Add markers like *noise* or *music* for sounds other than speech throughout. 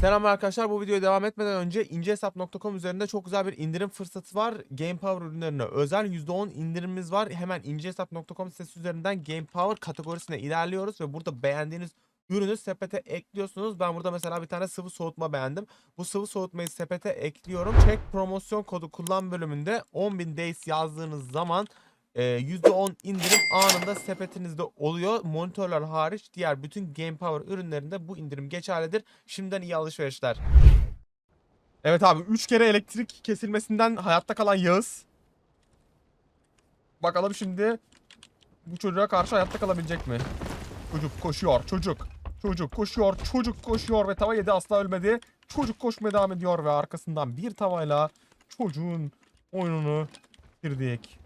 Selam arkadaşlar bu videoya devam etmeden önce incehesap.com üzerinde çok güzel bir indirim fırsatı var. Game Power ürünlerine özel %10 indirimimiz var. Hemen incehesap.com sitesi üzerinden Game Power kategorisine ilerliyoruz ve burada beğendiğiniz ürünü sepete ekliyorsunuz. Ben burada mesela bir tane sıvı soğutma beğendim. Bu sıvı soğutmayı sepete ekliyorum. Check promosyon kodu kullan bölümünde 10.000 days yazdığınız zaman e, %10 indirim anında sepetinizde oluyor. Monitörler hariç diğer bütün Game Power ürünlerinde bu indirim geçerlidir. Şimdiden iyi alışverişler. Evet abi 3 kere elektrik kesilmesinden hayatta kalan Yağız. Bakalım şimdi bu çocuğa karşı hayatta kalabilecek mi? Çocuk koşuyor çocuk. Çocuk koşuyor çocuk koşuyor ve tava yedi asla ölmedi. Çocuk koşmaya devam ediyor ve arkasından bir tavayla çocuğun oyununu bitirdik.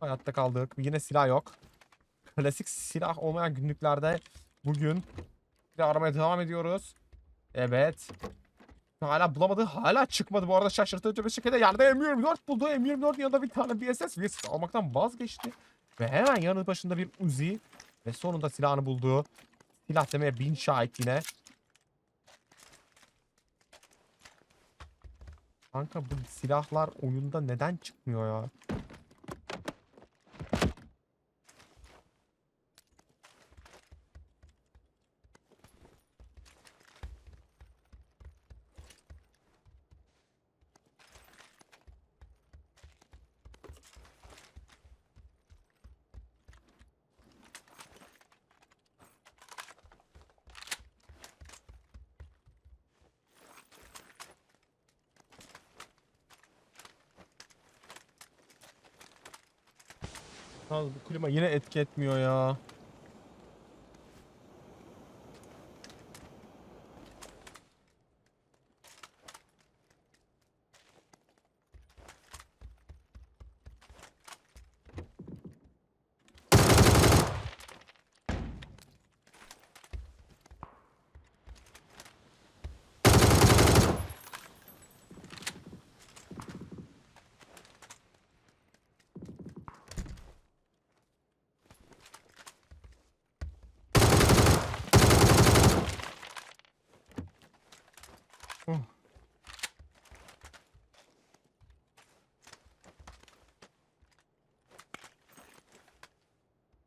Hayatta kaldık. Yine silah yok. Klasik silah olmayan günlüklerde bugün bir aramaya devam ediyoruz. Evet. Hala bulamadı. Hala çıkmadı. Bu arada şaşırtıcı bir şekilde yerde M24 buldu. M24 yanında bir tane VSS. VSS almaktan vazgeçti. Ve hemen yanı başında bir Uzi. Ve sonunda silahını buldu. Silah demeye bin şahit yine. Kanka bu silahlar oyunda neden çıkmıyor ya? Yalnız bu klima yine etki etmiyor ya.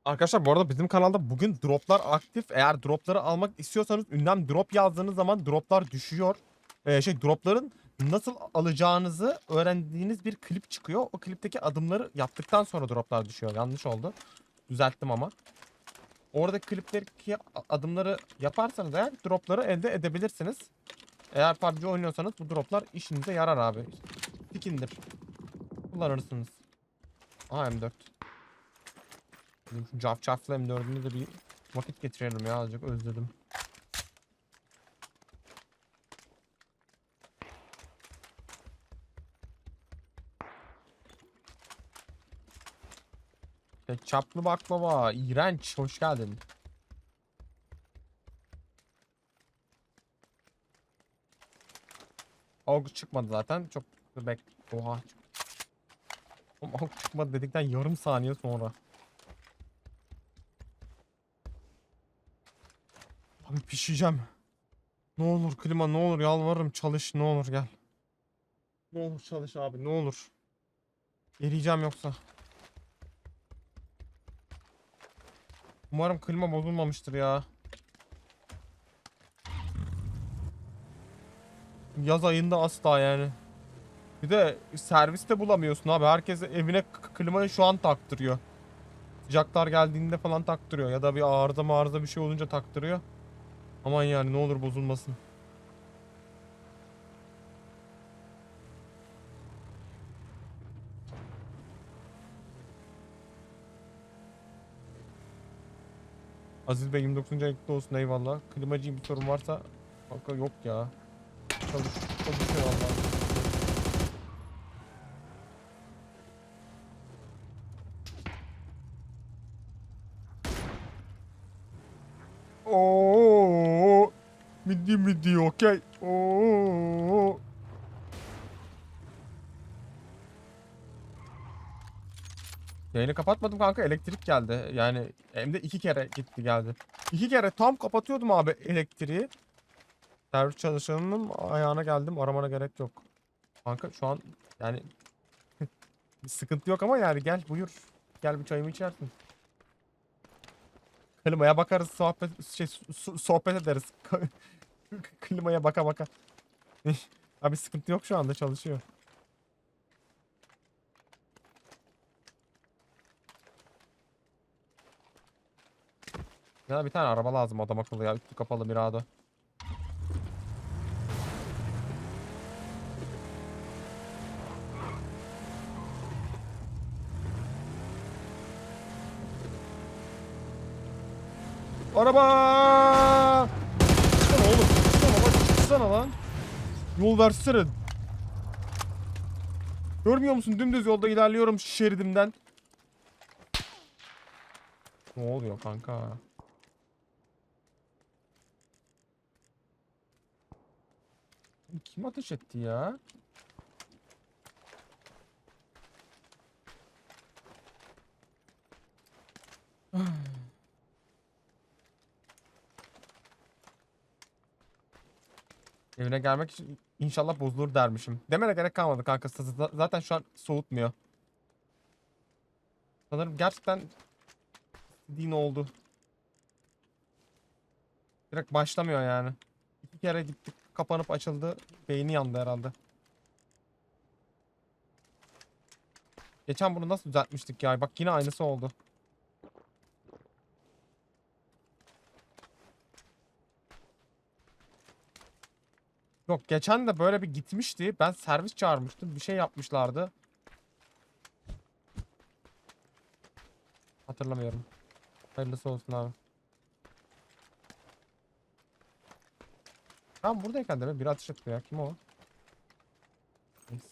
Arkadaşlar bu arada bizim kanalda bugün droplar aktif. Eğer dropları almak istiyorsanız ünlem drop yazdığınız zaman droplar düşüyor. Ee, şey dropların nasıl alacağınızı öğrendiğiniz bir klip çıkıyor. O klipteki adımları yaptıktan sonra droplar düşüyor. Yanlış oldu. Düzelttim ama. Orada klipteki adımları yaparsanız eğer dropları elde edebilirsiniz. Eğer PUBG oynuyorsanız bu droplar işinize yarar abi. Skindir. Kullanırsınız. Aa M4. Bizim şu cafcaflı M4'ünü de bir vakit geçirelim ya azıcık özledim. Çaplı baklava, iğrenç, hoş geldin. AUG çıkmadı zaten. Çok bek. Oha. Oğlum çıkmadı dedikten yarım saniye sonra. Abi pişeceğim. Ne olur klima ne olur yalvarırım çalış ne olur gel. Ne olur çalış abi ne olur. Eriyeceğim yoksa. Umarım klima bozulmamıştır ya. Yaz ayında asla yani. Bir de serviste bulamıyorsun abi. Herkes evine klimayı şu an taktırıyor. Sıcaklar geldiğinde falan taktırıyor. Ya da bir arıza arıza bir şey olunca taktırıyor. Aman yani ne olur bozulmasın. Aziz Bey 29. ayakta olsun eyvallah. Klimacı bir sorun varsa Kanka yok ya. Çalış, çalışıyor valla. Oo, midi midi okey. Oo. Yayını kapatmadım kanka elektrik geldi. Yani hem de iki kere gitti geldi. İki kere tam kapatıyordum abi elektriği. Servis çalışanının ayağına geldim. Aramana gerek yok. Kanka şu an yani *laughs* sıkıntı yok ama yani gel buyur. Gel bir çayımı içersin. Klimaya bakarız sohbet şey so- sohbet ederiz. *laughs* *laughs* Klimaya baka baka. *laughs* Abi sıkıntı yok şu anda çalışıyor. Ya bir tane araba lazım adam akıllı ya. Üstü kapalı Mirado. Araba! Çıksana lan. Yol versene. Görmüyor musun? Dümdüz yolda ilerliyorum şeridimden. Ne oluyor kanka? Kim ateş etti ya? Evine gelmek için inşallah bozulur dermişim. Demene gerek kalmadı kanka. Zaten şu an soğutmuyor. Sanırım gerçekten din oldu. Direkt başlamıyor yani. İki kere gittik kapanıp açıldı. Beyni yandı herhalde. Geçen bunu nasıl düzeltmiştik ya? Bak yine aynısı oldu. Yok geçen de böyle bir gitmişti. Ben servis çağırmıştım. Bir şey yapmışlardı. Hatırlamıyorum. Hayırlısı olsun abi. Tam buradayken de mi? Biri ateş etti ya. Kim o? Neyse.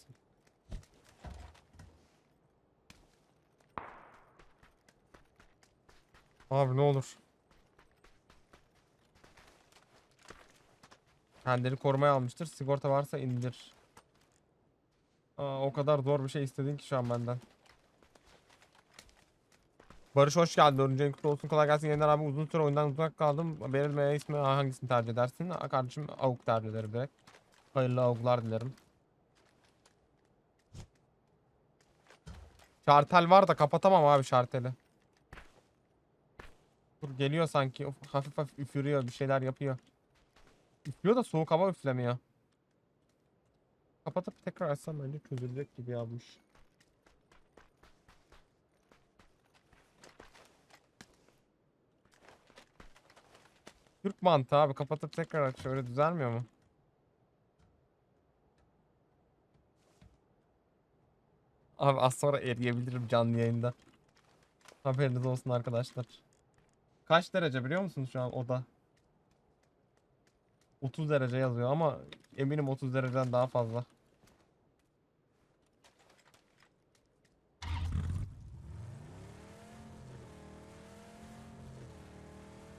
Abi ne olur. Kendini korumaya almıştır. Sigorta varsa indir. Aa, o kadar zor bir şey istedin ki şu an benden. Barış hoş geldin. Ayın kutlu olsun. Kolay gelsin. Yeniden abi uzun süre oyundan uzak kaldım. Benim e, ismi hangisini tercih edersin? Aa, kardeşim avuk tercih ederim direkt. Hayırlı avuklar dilerim. Şartel var da kapatamam abi şarteli. Dur geliyor sanki. Of, hafif hafif üfürüyor. Bir şeyler yapıyor. Üflüyor da soğuk hava üflemiyor. Kapatıp tekrar açsam bence çözülecek gibi yapmış. Türk mantığı abi kapatıp tekrar aç. Öyle düzelmiyor mu? Abi az sonra eriyebilirim canlı yayında. Haberiniz olsun arkadaşlar. Kaç derece biliyor musunuz şu an oda? 30 derece yazıyor ama eminim 30 dereceden daha fazla.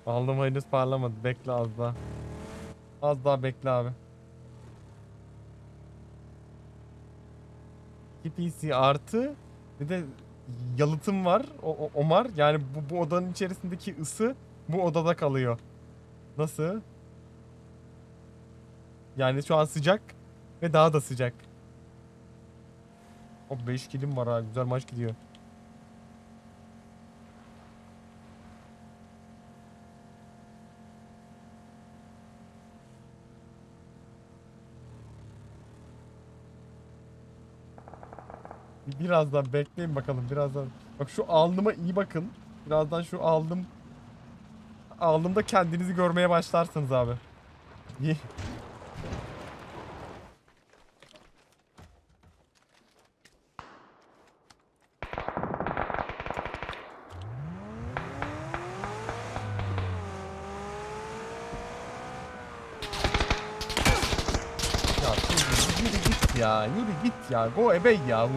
Aldım henüz parlamadı. Bekle az daha. Az daha bekle abi. 2 PC artı bir de yalıtım var. O, o, Omar yani bu, bu odanın içerisindeki ısı bu odada kalıyor. Nasıl? Yani şu an sıcak ve daha da sıcak. O 5 kilim var ha. Güzel maç gidiyor. Birazdan bekleyin bakalım. Birazdan. Bak şu alnıma iyi bakın. Birazdan şu aldım. Alnımda kendinizi görmeye başlarsınız abi. Ye- Ya yürü, yürü git ya. Yürü git ya. Go away yahu.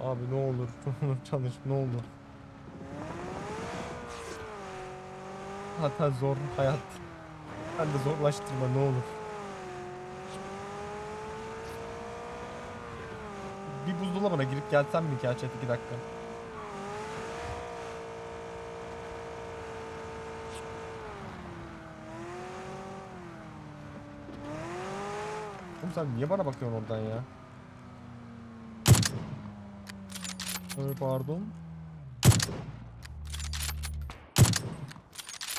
Abi ne olur. *laughs* Ne olur çalış ne olur. Zaten zor hayat. Ben de zorlaştırma ne olur. Bir buzdolabına girip gelsem mi ki chat 2 dakika? Oğlum sen niye bana bakıyorsun oradan ya? Ay pardon.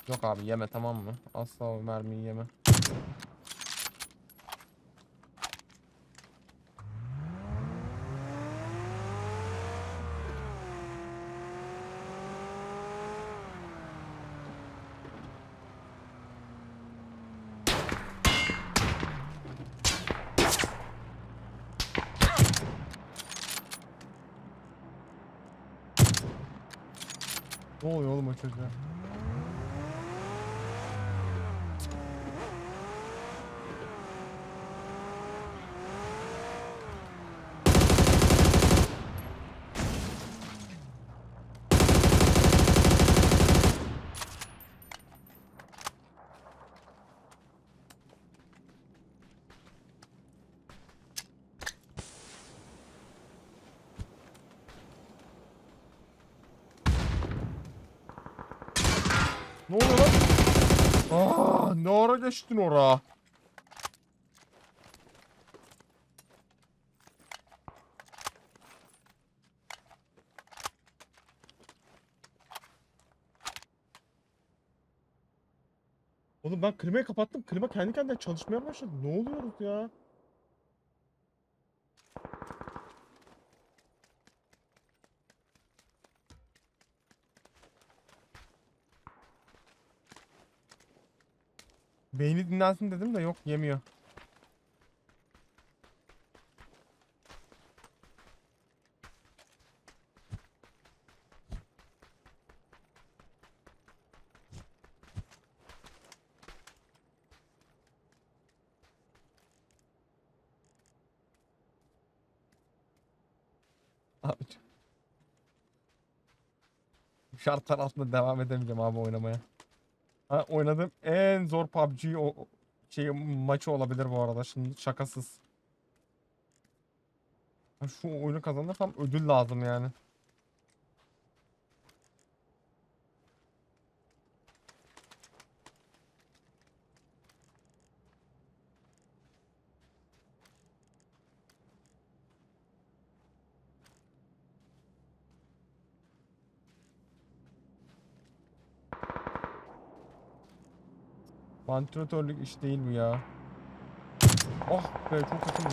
Yok abi yeme tamam mı? Asla o mermiyi yeme. Ne oluyor oğlum Ne oluyor lan? Aa, ne ara geçtin ora? Oğlum ben klimayı kapattım. Klima kendi kendine çalışmaya başladı. Ne oluyoruz ya? Beyni dinlensin dedim de yok yemiyor. Abi. Şartlar altında devam edemeyeceğim abi oynamaya. Ha, oynadığım en zor PUBG o şey maçı olabilir bu arada. Şimdi şakasız. Şu oyunu kazanırsam ödül lazım yani. Vantilatörlük iş değil bu ya. Oh be çok kötü lan.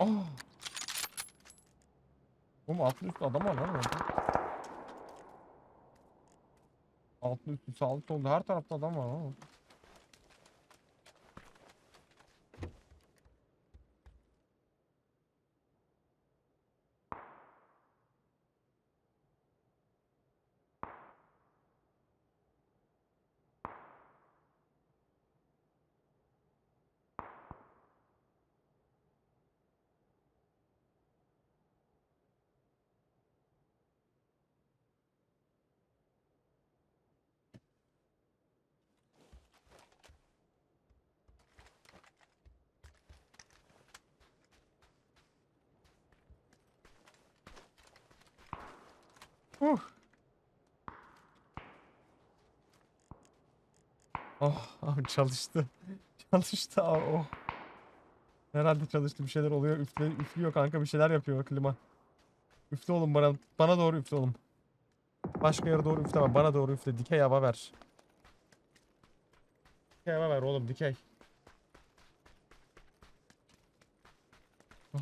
Oh. Oğlum altın üstü adam var lan orada. Altın üstü sağlık oldu. Her tarafta adam var lan. Huh. Oh abi çalıştı. *laughs* Çalıştı abi oh. Herhalde çalıştı bir şeyler oluyor. Üfle, üflüyor kanka bir şeyler yapıyor klima. Üfle oğlum bana. Bana doğru üfle oğlum. Başka yere doğru üfleme. Bana doğru üfle. Dikey hava ver. Dikey hava ver oğlum dikey. Oh.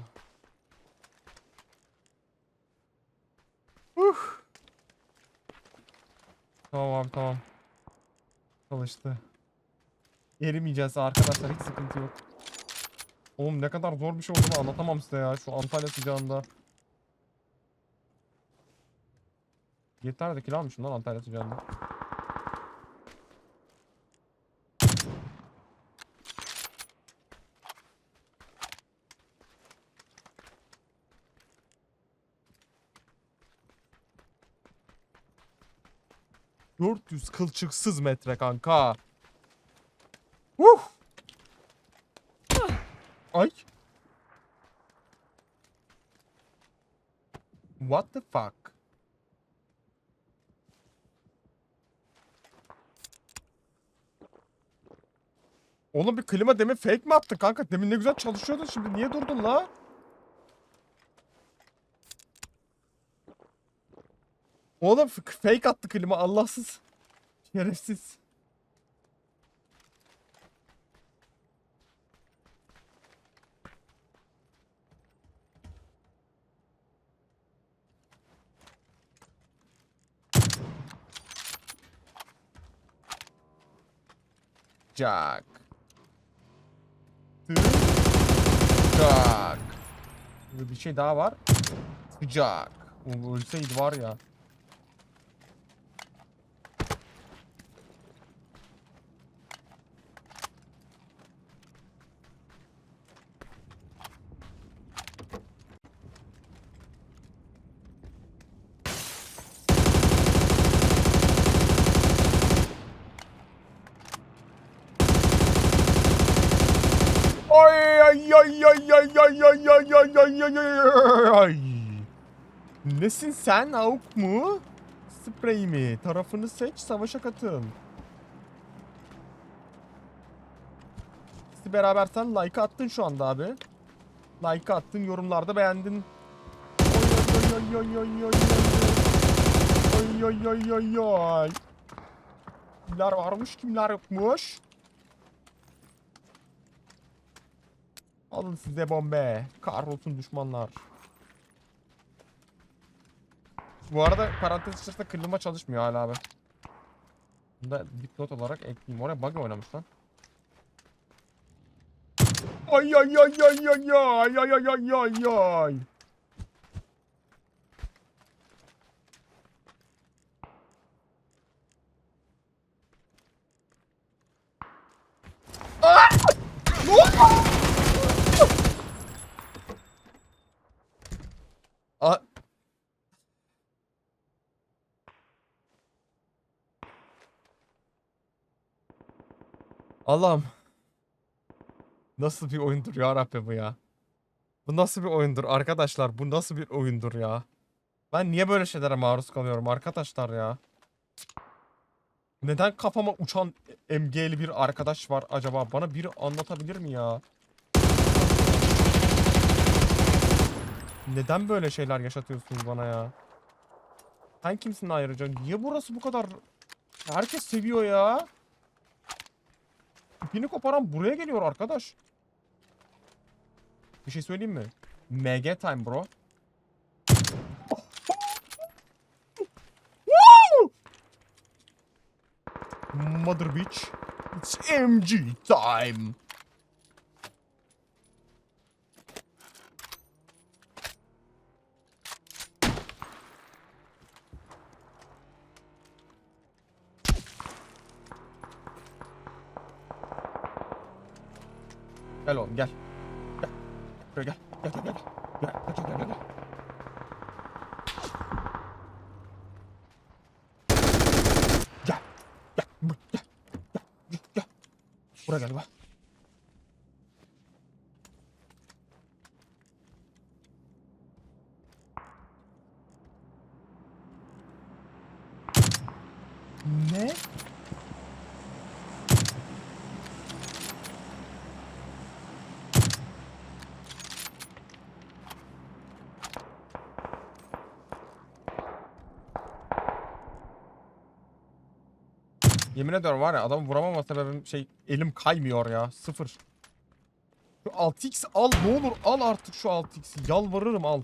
Uh. Tamam abi tamam. Çalıştı. Erimeyeceğiz arkadaşlar hiç sıkıntı yok. Oğlum ne kadar zor bir şey olduğunu anlatamam size ya şu Antalya sıcağında. Yeter de kilo almışım lan Antalya sıcağında. 400 kılçıksız metre kanka. Huh. Ay. What the fuck? Oğlum bir klima demin fake mi attın kanka? Demin ne güzel çalışıyordu şimdi niye durdun la? Oğlum fake attı klima Allahsız. Şerefsiz. Jack. Sıcak. Bir şey daha var. O ölseydi var ya. Nesin sen avuk mu? Sprey mi? Tarafını seç savaşa katıl. İkisi beraber sen like attın şu anda abi. Like attın yorumlarda beğendin. Oy oy oy oy oy. Kimler varmış kimler yokmuş. Alın size bombe. Kahrolsun düşmanlar. Bu arada parantez içerisinde klima çalışmıyor hala abi. Bunu da dipnot olarak ekleyeyim. Oraya bug oynamış lan. Ay ay ay ay ay ay ay ay ay ay ay. Ah! Ne oldu? A Allah'ım. Nasıl bir oyundur ya Rabbi bu ya? Bu nasıl bir oyundur arkadaşlar? Bu nasıl bir oyundur ya? Ben niye böyle şeylere maruz kalıyorum arkadaşlar ya? Neden kafama uçan MG'li bir arkadaş var acaba? Bana biri anlatabilir mi ya? Neden böyle şeyler yaşatıyorsunuz bana ya? Sen kimsin ayrıca? Niye burası bu kadar... Herkes seviyor ya. İpini koparan buraya geliyor arkadaş. Bir şey söyleyeyim mi? MG time bro. Mother bitch. It's MG time. Gel oğlum gel. Gel. Buraya gel. Gel gel gel. Gel gel gel gel. gel. Gel. Gel. Bur- Gel. Gel. Gel. Buraya gel bak. Ne? Yemin ediyorum var ya adamı vuramama sebebim şey elim kaymıyor ya sıfır. Şu 6x al ne olur al artık şu 6x'i yalvarırım al.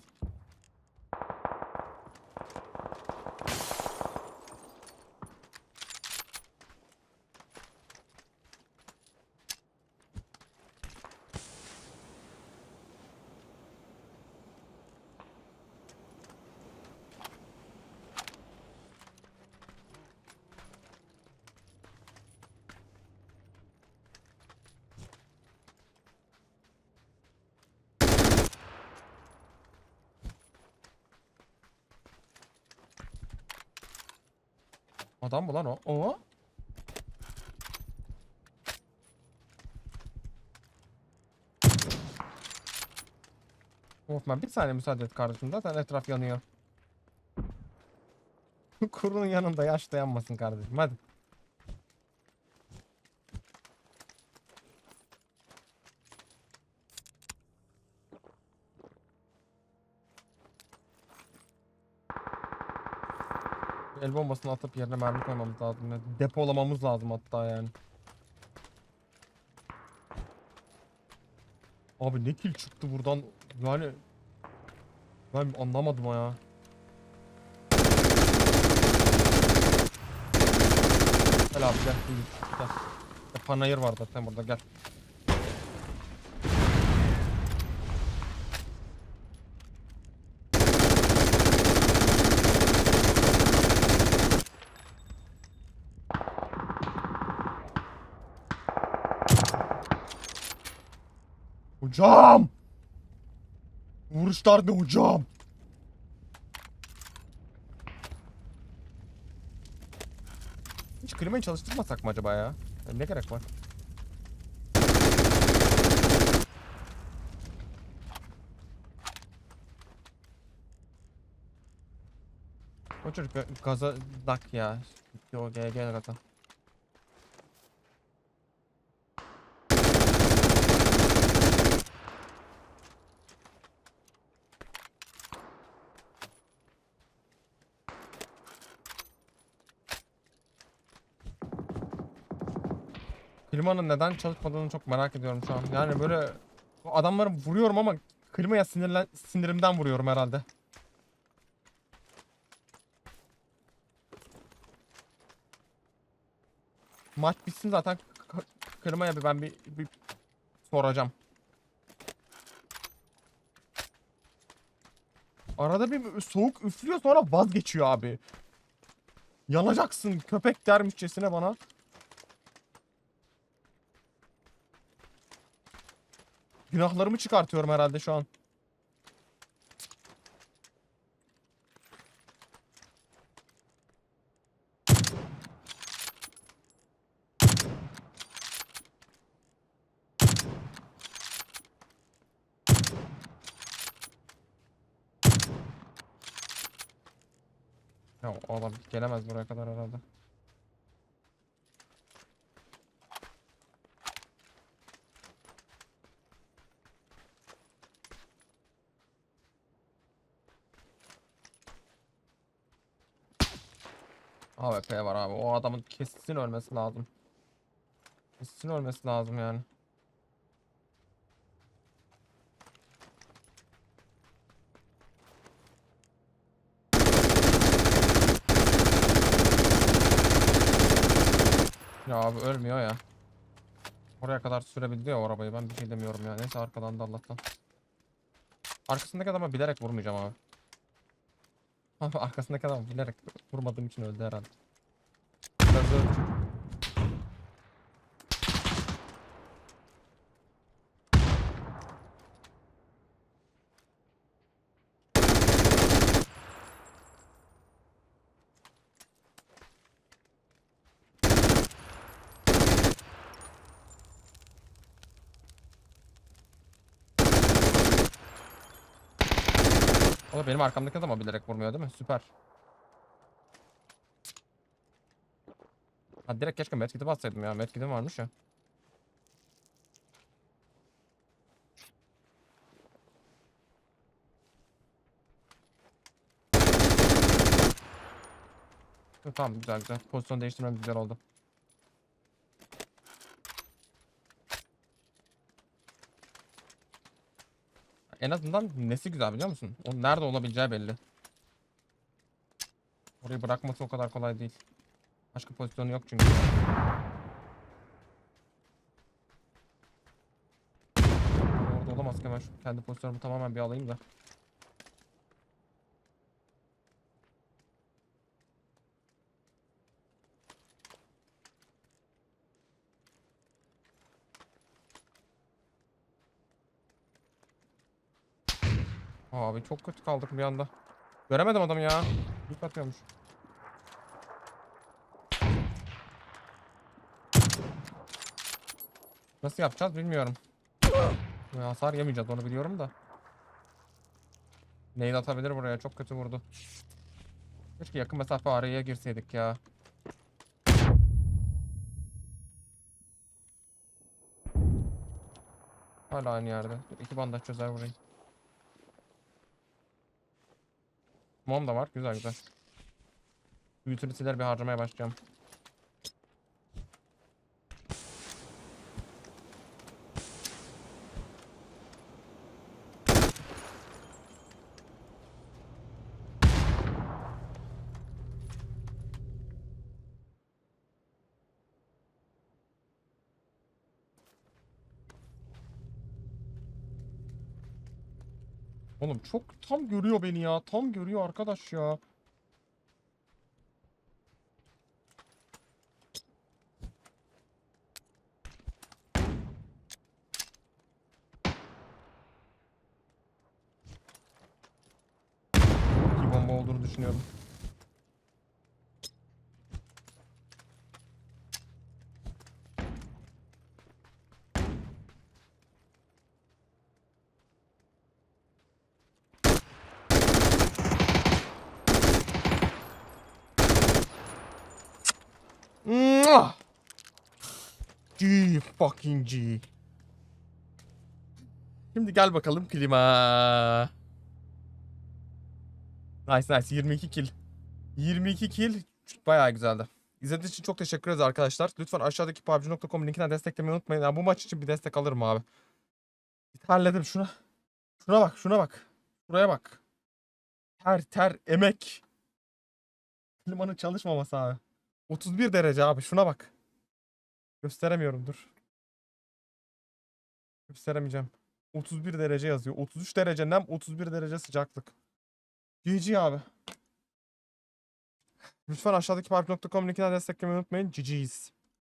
Adam mı lan o? O? Wolfman bir saniye müsaade et kardeşim. Zaten etraf yanıyor. *laughs* Kurunun yanında yaş da yanmasın kardeşim. Hadi. El bombasını atıp yerine mermi koymamız lazım. Depolamamız lazım hatta yani. Abi ne kill çıktı buradan. Yani ben anlamadım ya. Gel abi gel. Gel. Panayır var zaten burada gel. Hocam! Vuruşlar ne hocam? Hiç klimayı çalıştırmasak mı acaba ya? Ya Ne gerek var? O çocuk ga- gaza dak ya. Yo gel gel gaza. Klimanın neden çalışmadığını çok merak ediyorum şu an. Yani böyle adamları vuruyorum ama klimaya sinirlen sinirimden vuruyorum herhalde. Maç bitsin zaten klimaya bir ben bir, bir soracağım. Arada bir soğuk üflüyor sonra vazgeçiyor abi. Yanacaksın köpek dermişçesine bana. Günahlarımı çıkartıyorum herhalde şu an. Ya o adam gelemez buraya kadar herhalde. AWP var abi. O kesin ölmesi lazım. Kesin ölmesi lazım yani. Ya abi ölmüyor ya. Oraya kadar sürebildi ya arabayı. Ben bir şey demiyorum ya. Neyse arkadan da Allah'tan. Arkasındaki adama bilerek vurmayacağım abi. *laughs* Arkasındaki adam bilerek vurmadığım için öldü herhalde. Biraz da- O da benim arkamdaki adam bilerek vurmuyor değil mi? Süper. Ha direkt keşke medkit'i bassaydım ya. Medkit'im varmış ya. Tamam güzel güzel. Pozisyon değiştirmem güzel oldu. En azından nesi güzel biliyor musun? O nerede olabileceği belli. Orayı bırakması o kadar kolay değil. Başka pozisyonu yok çünkü. Orada olamaz ki hemen şu kendi pozisyonumu tamamen bir alayım da. Abi çok kötü kaldık bir anda. Göremedim adamı ya. Yük atıyormuş. Nasıl yapacağız bilmiyorum. Hasar yemeyeceğiz onu biliyorum da. Neyin atabilir buraya çok kötü vurdu. Keşke yakın mesafe araya girseydik ya. Hala aynı yerde. Dur, iki bandaj çözer vurayım. Mom da var. Güzel güzel. Utility'ler bir harcamaya başlayacağım. Oğlum çok tam görüyor beni ya. Tam görüyor arkadaş ya. İyi bomba olduğunu düşünüyorum. Mwah! G fucking G. Şimdi gel bakalım klima. Nice nice 22 kill. 22 kill bayağı güzeldi. İzlediğiniz için çok teşekkür ederiz arkadaşlar. Lütfen aşağıdaki PUBG.com linkinden desteklemeyi unutmayın. Ya bu maç için bir destek alırım abi. Halledim şuna. Şuna bak şuna bak. Şuraya bak. Ter ter emek. Klimanın çalışmaması abi. 31 derece abi şuna bak. Gösteremiyorum dur. Gösteremeyeceğim. 31 derece yazıyor. 33 derece nem, 31 derece sıcaklık. GG abi. Lütfen aşağıdaki park.com linkinden desteklemeyi unutmayın. GG's.